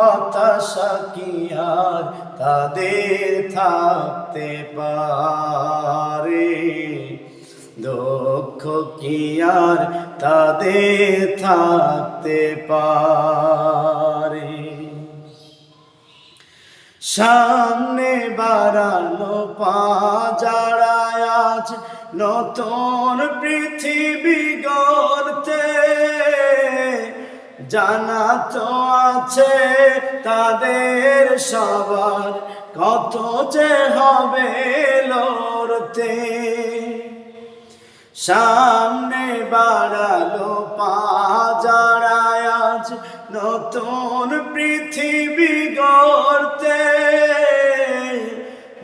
হতাশা কি আর তাদের থাকতে পারে? দুঃখ কি আর তাদের থাকতে পারে? সামনে বাড়ানো পা যারা আজ নতুন পৃথিবী গড়তে জানা তো আছে তাদের সবার কত যে হবে লড়তে। সামনে বাড়ালো পা যারা আজ নতুন পৃথিবী গড়তে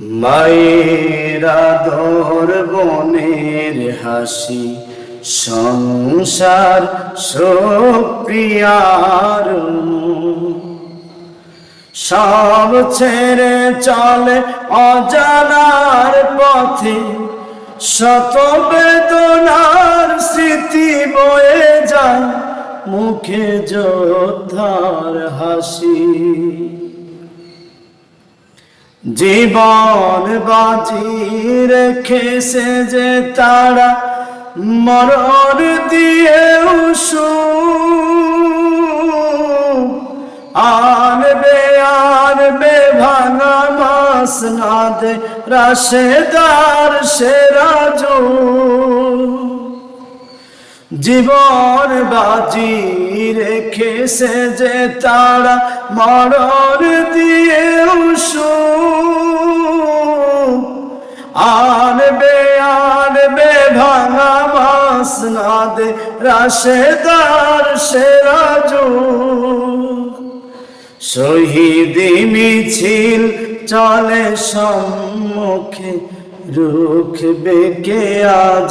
মায়েরা দর বনের হাসি, সংসার সুপ্রিয়ার সব ছেড়ে চলে অজানার পথে, শত বেদনার স্মৃতি বয়ে যায় মুখে যোদ্ধার হাসি। জীবন বাজি রেখেছে যে তারা মরণ দিয়ে উসু আনবে আনবে, ভাঙা মাস না দে, রাশেদার সে রাজু জীবন বাজি রেখেছে যে তারা মরণ দিয়ে উসু আনবে আনবে, ভাঙা মাস না দে রাশেদার সে রাজু শহীদি মিছিল চলে সম্মুখে, রুখবে কে আজ